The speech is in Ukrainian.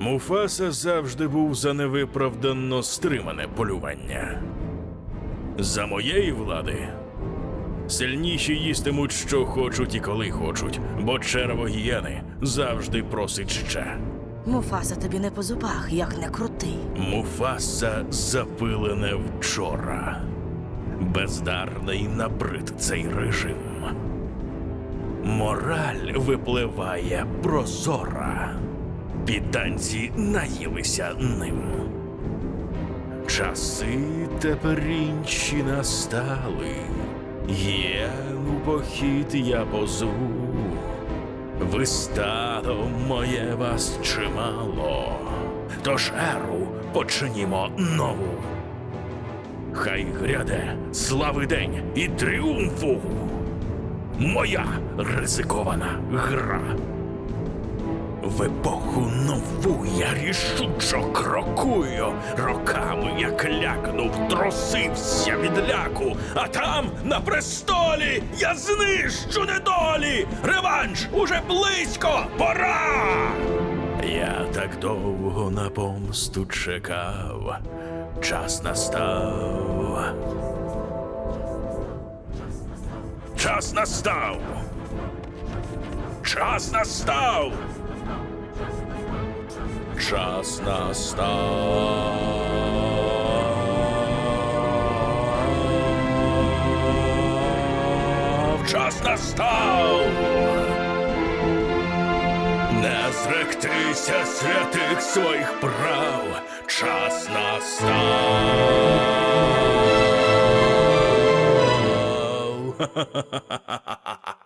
Муфаса завжди був за невиправдано стримане полювання. За моєї влади сильніші їстимуть, що хочуть і коли хочуть, бо черево гієни завжди просить ще. Муфаса тобі не по зубах, як не крутий. Муфаса запилене вчора. Бездарний набрид цей режим. Мораль випливає прозора. Підданці наїлися ним. Часи тепер інші настали. Є у похід я позву. Ви стадо моє вас чимало. Тож еру почнімо нову. Хай гряде слави день і тріумфу. Моя ризикована гра. В епоху нову я рішучо крокую. Роками я клякнув, трусився від ляку, а там на престолі я знищу недолі. Реванш уже близько, пора. Я так довго на помсту чекав. Час настав. Час настав. Час настав. Час настав. Час настав. Не зректися святих своїх прав. Час настав.